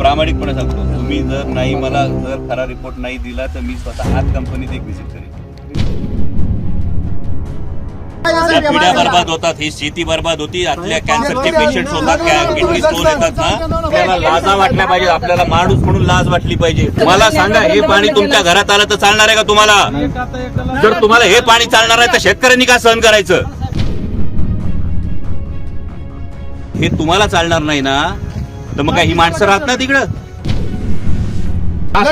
प्रामाणिकपणे सांगतो. तुम्ही जर नाही मला जर खरा रिपोर्ट नाही दिला तर मी स्वतः आज कंपनीत एक व्हिजिट करेन. या पिढ्या बर्बाद होतात ही शेती बर्बाद होती. आतल्या कॅन्सरचे पेशंट होतात किडनी स्टोन येतात ना? आपल्याला लाजा वाटल्या पाहिजे आपल्याला माणूस म्हणून लाज वाटली पाहिजे. मला सांगा हे पाणी तुमच्या घरात आलं तर चालणार आहे का तुम्हाला? जर तुम्हाला हे पाणी चालणार आहे तर शेतकऱ्यांनी का सहन करायचं? हे तुम्हाला चालणार नाही ना? तर मग काय ही माणसं राहत ना तिकडं. हा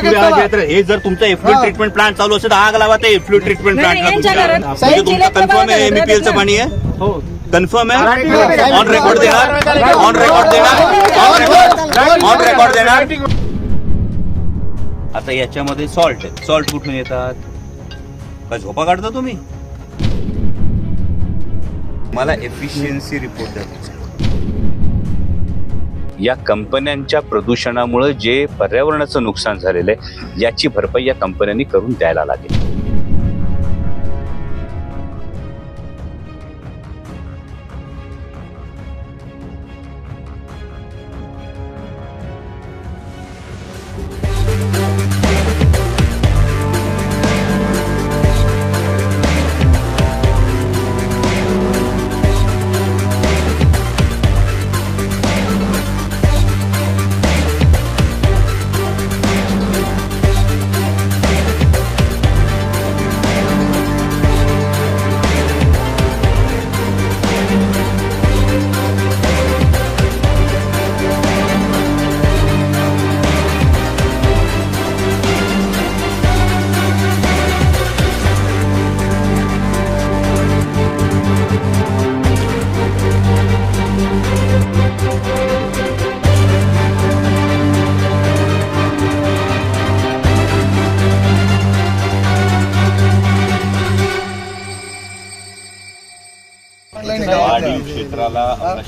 हे जर तुमचं एफ्लुएंट ट्रीटमेंट प्लांट चालू असेल तर आग लावा ते एफ्लुएंट ट्रीटमेंट नाही, प्लांट यांच्या घरात- म्हणजे तुमचं यांची कन्फर्म आहे लेकरं एमईपीएलचं बाळं पाणी आहे? हो. कन्फर्म आहे? ऑन रेकॉर्ड देणार? ऑन रेकॉर्ड देणार? ऑन रेकॉर्ड ऑन रेकॉर्ड देणार? आता याच्यामध्ये सॉल्ट आहे. सॉल्ट कुठून येतात? का झोपा काढता तुम्ही? मला एफिशियन्सी रिपोर्ट द्या. या कंपन्यांच्या प्रदूषणामुळे जे पर्यावरणाचं नुकसान झालेलं आहे याची भरपाई या कंपन्यांनी करून द्यायला लागेल.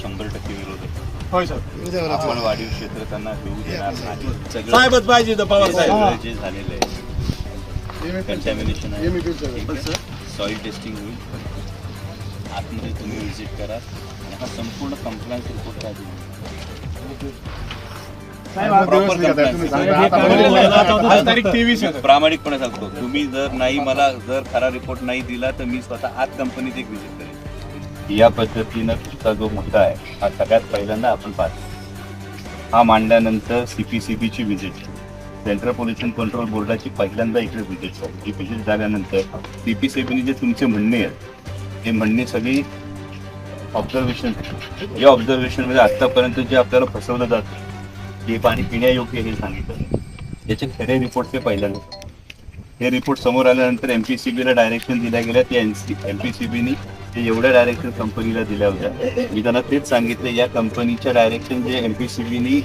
शंभर टक्के विरोध आहे. होय सर. आपण वाढीव क्षेत्र त्यांना घेऊ देणार नाही. सगळं साहेबच पाहिजे इथं पवार साहेब सगळं जे झालेलं आहे. कंटॅमिनेशन आहे. सॉइल टेस्टिंग होईल. आतमध्ये तुम्ही व्हिजिट करा. आणि हा संपूर्ण कंप्लायन्स रिपोर्ट काय आज तारीख तेवीस आहे प्रामाणिकपणे सांगतो. तुम्ही जर नाही मला जर खरा रिपोर्ट नाही दिला तर मी स्वतः आज कंपनीत एक व्हिजिट करेन. या पद्धतीनं तुमचा जो मुद्दा आहे हा सगळ्यात पहिल्यांदा आपण पाहतो. हा मांडल्यानंतर सीपीसीबीची व्हिजिट सेंट्रल पोल्युशन कंट्रोल बोर्डाची पहिल्यांदा इकडे व्हिजिट झाली. ही व्हिजिट झाल्यानंतर सीपीसीबीने जे तुमचे म्हणणे आहेत ते म्हणणे सगळी ऑब्झर्वेशन या ऑब्झर्वेशनमध्ये जे आपल्याला फसवलं जातं ते पाणी पिण्यायोग्य हे सांगितलं. याचे खरे रिपोर्ट ते पहिल्यांदा. हे रिपोर्ट समोर आल्यानंतर एमपीसीबीला डायरेक्शन दिल्या गेल्या त्या एमपीसीबीनी ते एवढ्या डायरेक्शन कंपनीला दिल्या होत्या. मी त्यांना तेच सांगितलं या कंपनीच्या डायरेक्शन जे बीनी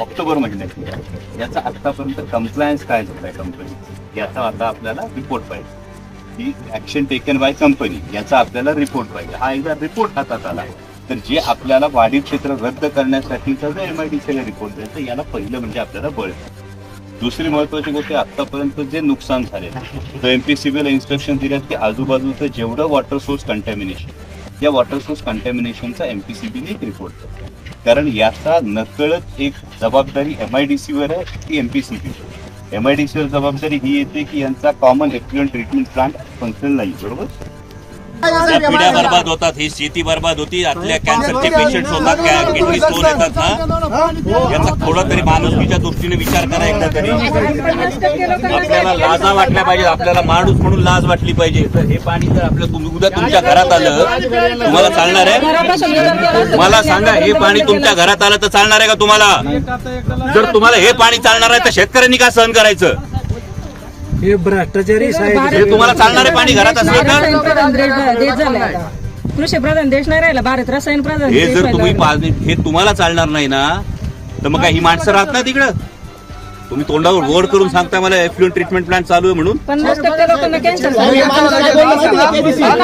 ऑक्टोबर महिन्यात याचा आतापर्यंत कम्प्लायन्स काय झालाय कंपनी याचा आता आपल्याला रिपोर्ट पाहिजे. ही ऍक्शन टेकन बाय कंपनी याचा आपल्याला रिपोर्ट पाहिजे. हा एकदा रिपोर्ट हातात आला तर जे आपल्याला वाढीव क्षेत्र रद्द करण्यासाठीचा जो एमआयडीसीला रिपोर्ट द्यायचा याला पहिलं म्हणजे आपल्याला बळ. दुसरी महत्वाची गोष्ट आतापर्यंत जे नुकसान झाले तर एमपीसीबीला इन्स्ट्रक्शन दिल्यात की आजूबाजूचं जेवढं वॉटर सोर्स कंटॅमिनेशन या वॉटर सोर्स कंटॅमिनेशनचा एमपीसीबीने एक रिपोर्ट द्या कारण याचा नकळत एक जबाबदारी एम आय डी सीवर आहे ती एमपीसीबी एमआयडीसीवर जबाबदारी ही येते की यांचा common effluent treatment plant function नाही बरोबर? पिढ्या बर्बाद होतात ही शेती बर्बाद होती. आतल्या कॅन्सरचे पेशंट होतात किडनी स्टोन येतात ना? याचा थोडा तरी माणुसकीच्या दृष्टीने विचार करा एकदा तरी. आपल्याला लाजा वाटल्या पाहिजे आपल्याला माणूस म्हणून लाज वाटली पाहिजे. तर हे पाणी जर आपल्या उद्या तुमच्या घरात आलं तुम्हाला चालणार आहे? मला सांगा हे पाणी तुमच्या घरात आलं तर चालणार आहे का तुम्हाला? जर तुम्हाला हे पाणी चालणार आहे तर शेतकऱ्यांनी का सहन करायचं? हे भ्रष्टाचारी साहेब हे तुम्हाला चालणारे पाणी घरात असलं तर? रसायन प्रधान देश देश झालाय आता. कृषी प्रधान देश नाही राहिला भारत रसायन प्रधान हे देश जर तुम्ही व्हायला लागला. पा- हे तुम्हाला चालणार नाही ना तर मग काय ही माणसं राहत ना तिकडं तुम्ही तोंडावर गोड करून सांगता मला एफ्लुएंट ट्रीटमेंट प्लांट चालू आहे म्हणून. पन्नास टक्के लोकांना कॅन्सर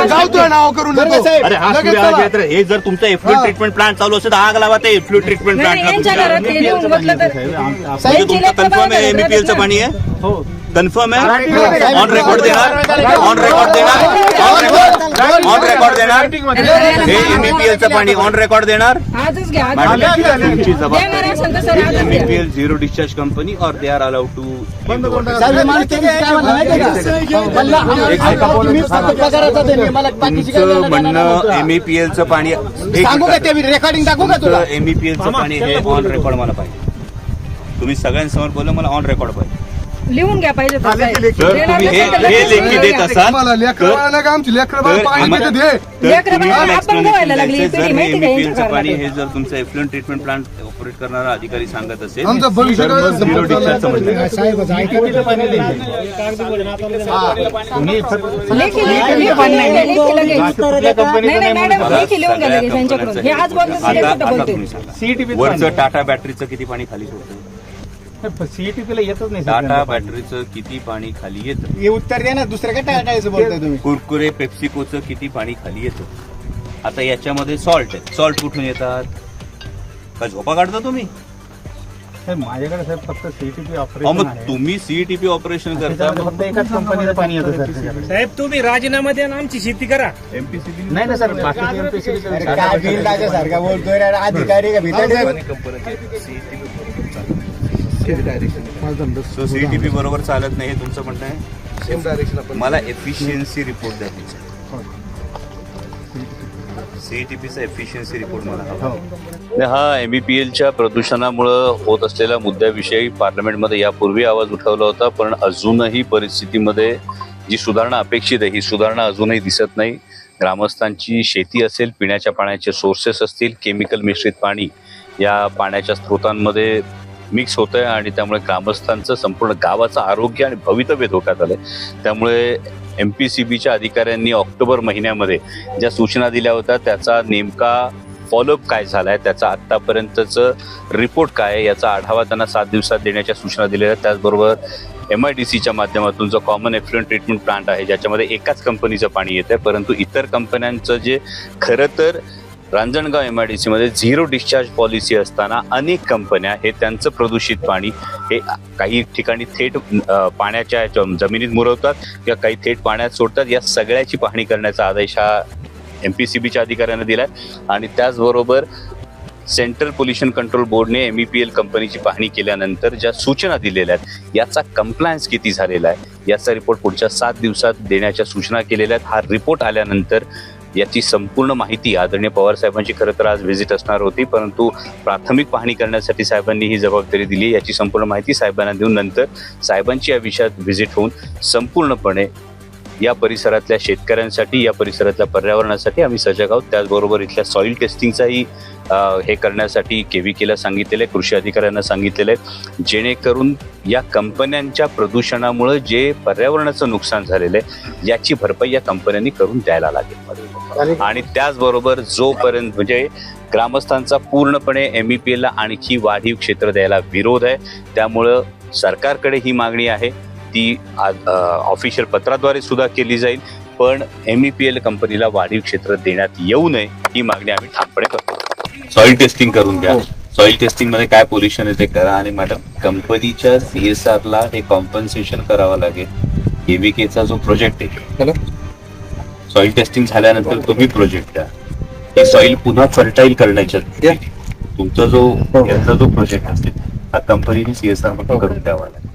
गावतोय नाव करून देतो. अरे हा सूर्यराज यात्रा, हे जर तुमचं एफ्लुएंट ट्रीटमेंट प्लांट चालू असेल तर आग लावा ते एफ्लुएंट ट्रीटमेंट नाही, यांच्या घरात प्लांट म्हटलं तर तुमचं कन्फर्म आहे एमईपीएलचं पाणी आहे? हो. कन्फर्म आहे ऑन रेकॉर्ड देणार ऑन रेकॉर्ड देणार ऑन रेकॉर्ड ऑन रेकॉर्ड देणार हे एमईपीएलचं पाणी ऑन रेकॉर्ड देणार. तुमची जबाबदारी. एमईपीएल झिरो डिस्चार्ज कंपनी और दे आर अलाउड टू तुमचं म्हणणं एमईपीएलचं पाणी सांगू का ते रेकॉर्डिंग टाकू का तुला? एमईपीएलचं पाणी हे ऑन रेकॉर्ड मला पाहिजे. तुम्ही सगळ्यांसमोर बोललं मला ऑन रेकॉर्ड पाहिजे. लिहून घ्या पाहिजे तर काय. जर देणार तुम्ही हे नसेल तर हे लगेच लेखी लिहून देत घ्या. असाल मला लेकरं बाळाला का आमची लेकरं बाळ तर पाणी आम्हा- देते दे तर लेकरं तुम्ही बाळाला मला आपण explanation बोलायला लागली. द्यायचं, पिढी जर माहिती का एमईपीएलचं यांच्या पाणी? हे जर तुमचं एफ्लुएंट ट्रीटमेंट प्लांट ऑपरेट करणारा अधिकारी सांगत असेल आमचं भविष्य तर मग झिरो डिस्चार्जचं म्हणणं आहे. साहेब लेखी लेखी लेखी लेखी लगेच. नाही नाही मॅडम मला लेखी लिहून घ्या सगळ्या लगेच यांच्याकडून कंपन्यांचं हे आज बोलतात आता- आता तुम्ही सांगा. वरचं टाटा बॅटरीचं किती पाणी खाली सोडतं सीईटीपीला येतच नाही टाटा बॅटरीचं किती पाणी खाली येतं? हे उत्तर द्या ना दुसरं काय टाळायचं बोलताय तुम्ही? कुरकुरे पेप्सिकोचं किती पाणी खाली येतं? आता याच्यामध्ये सॉल्ट आहे. सॉल्ट कुठून येतात? का झोपा काढता तुम्ही? माझ्याकडे साहेब फक्त सीईटीपी अहो, ऑपरेशन मग आहे. तुम्ही सीईटीपी ऑपरेशन करता? त्याच्यामध्ये फक्त एकाच कंपनीचं पाणी येतं सर त्याच्याकडे. साहेब तुम्ही राजीनामा द्या आणि आमची शेती करा. एमपीसीबी नाही ना सर अरे काय सारखा बोलतोय रे, अधिकारी का भीतर सो सीईटीपी बरोबर चालत नाही हे तुमचं म्हणणं आहे? सेम डायरेक्शन मला एफिशियन्सी रिपोर्ट द्या सीईटीपीचा एफिशियन्सी रिपोर्ट मला हवा. हा. एम बी पी एलच्या प्रदूषणामुळं होत असलेल्या मुद्द्याविषयी पार्लमेंटमध्ये यापूर्वी आवाज उठवला होता पण अजूनही परिस्थितीमध्ये जी सुधारणा अपेक्षित आहे ही सुधारणा अजूनही दिसत नाही. ग्रामस्थांची शेती असेल पिण्याच्या पाण्याचे सोर्सेस असतील केमिकल मिश्रित पाणी या पाण्याच्या स्रोतांमध्ये मिक्स होत आहे आणि त्यामुळे ग्रामस्थांचं संपूर्ण गावाचं आरोग्य आणि भवितव्य धोक्यात आलंय. त्यामुळे एम पी सी बीच्या अधिकाऱ्यांनी ऑक्टोबर महिन्यामध्ये ज्या सूचना दिल्या होत्या त्याचा नेमका फॉलोअप काय झालाय त्याचा आत्तापर्यंतचं रिपोर्ट काय आहे याचा आढावा त्यांना सात दिवसात देण्याच्या सूचना दिलेल्या आहेत. त्याचबरोबर एम आय डी सीच्या माध्यमातून जो कॉमन एफ्लुएंट ट्रीटमेंट प्लांट आहे ज्याच्यामध्ये एकाच कंपनीचं पाणी येतं परंतु इतर कंपन्यांचं जे खरं तर रांजणगाव एम आय डी सीमध्ये झिरो डिस्चार्ज पॉलिसी असताना अनेक कंपन्या हे त्यांचं प्रदूषित पाणी हे काही ठिकाणी थेट पाण्याच्या जमिनीत मुरवतात किंवा काही थेट पाण्यात सोडतात. या सगळ्याची पाहणी करण्याचा आदेश हा एम पी सी बीच्या अधिकाऱ्यांना दिलाय. आणि त्याचबरोबर सेंट्रल पोल्युशन कंट्रोल बोर्डने एम ई पी एल कंपनीची पाहणी केल्यानंतर ज्या सूचना दिलेल्या आहेत याचा कम्प्लायन्स किती झालेला आहे याचा रिपोर्ट पुढच्या सात दिवसात देण्याच्या सूचना केलेल्या आहेत. हा रिपोर्ट आल्यानंतर याची संपूर्ण माहिती आदरणीय पवार साहेबांची. खरं तर आज व्हिजिट असणार होती परंतु प्राथमिक पाहणी करण्यासाठी साहेबांनी ही जबाबदारी दिली. याची संपूर्ण माहिती साहेबांना देऊन नंतर साहेबांची या विषयात व्हिजिट होऊन संपूर्णपणे या परिसरातल्या शेतकऱ्यांसाठी या परिसरातल्या पर्यावरणासाठी आम्ही सजग आहोत. त्याचबरोबर इथल्या सॉईल टेस्टिंगचाही हे करण्यासाठी केला सांगितलेलं आहे कृषी अधिकाऱ्यांना सांगितलेलं आहे. जेणेकरून या कंपन्यांच्या प्रदूषणामुळे जे पर्यावरणाचं नुकसान झालेलं आहे याची भरपाई या कंपन्यांनी करून द्यायला लागेल. आणि त्याचबरोबर जोपर्यंत म्हणजे ग्रामस्थांचा पूर्णपणे एम ई पी एलला आणखी वाढीव क्षेत्र द्यायला विरोध आहे त्यामुळं सरकारकडे ही मागणी आहे. ती ऑफिशियल पत्राद्वारे सुद्धा केली जाईल. पण एम ई पी एल कंपनीला वाढीव क्षेत्र देण्यात येऊ नये ही मागणी आम्ही ठामपणे करतो. सॉइल टेस्टिंग करून घ्या. सॉइल टेस्टिंगमध्ये काय पोल्युशन आहे ते करा. आणि मॅडम कंपनीच्या सीएसआर ला हे कॉम्पन्सेशन करावं लागेल. एबीकेचा जो प्रोजेक्ट आहे. सॉइल टेस्टिंग झाल्यानंतर तुम्ही प्रोजेक्ट द्या ही सॉइल पुन्हा फर्टाईल करण्याच्या तुमचा जो याचा जो प्रोजेक्ट असेल हा कंपनीने सीएसआरमध्ये करून द्यावा लागेल.